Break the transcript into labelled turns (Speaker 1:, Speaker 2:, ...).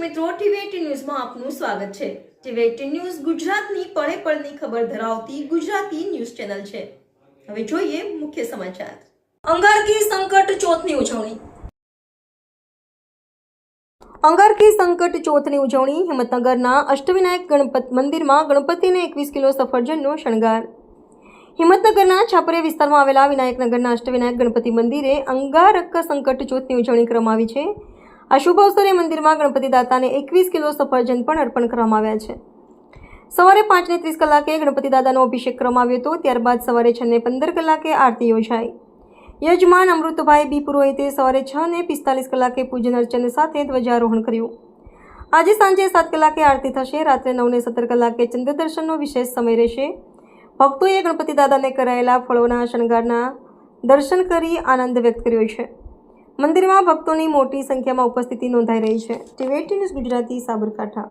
Speaker 1: દર્શક મિત્રો, ટીવી ન્યૂઝમાં આપનું સ્વાગત છે. ટીવી ન્યૂઝ ગુજરાતની પળે પળની ખબર ધરાવતી ગુજરાતી ન્યૂઝ ચેનલ છે. હવે જોઈએ મુખ્ય સમાચાર. અંગારકી સંકટ ચોથની ઉજવણી. અંગારકી સંકટ ચોથની ઉજવણી હિંમતનગરના અષ્ટવિનાયક ગણપત મંદિરમાં ગણપતિને એકવીસ કિલો સફરજનનો શણગાર. હિંમતનગરના છાપરે વિસ્તારમાં આવેલા વિનાયકનગરના અષ્ટવિનાયક ગણપતિ મંદિરે અંગારક સંકટ ચોથની ઉજવણી કરવામાં આવી છે. આ શુભ અવસરે મંદિરમાં ગણપતિ દાતાને એકવીસ કિલો સફરજન પણ અર્પણ કરવામાં આવ્યા છે. સવારે પાંચને ત્રીસ કલાકે ગણપતિ દાદાનો અભિષેક કરવામાં આવ્યો હતો, ત્યારબાદ સવારે છને પંદર કલાકે આરતી યોજાઈ. યજમાન અમૃતભાઈ બી પુરોહિતે સવારે છ ને પિસ્તાલીસ કલાકે પૂજન અર્ચન સાથે ધ્વજારોહણ કર્યું. આજે સાંજે સાત કલાકે આરતી થશે, રાત્રે નવને સત્તર કલાકે ચંદ્ર દર્શનનો વિશેષ સમય રહેશે. ભક્તોએ ગણપતિ દાદાને કરાયેલા ફળોના શણગારના દર્શન કરી આનંદ વ્યક્ત કર્યો છે. મંદિરમાં ભક્તોની મોટી સંખ્યામાં ઉપસ્થિતિ નોંધાઈ રહી છે. TV news Gujarati Sabarkantha.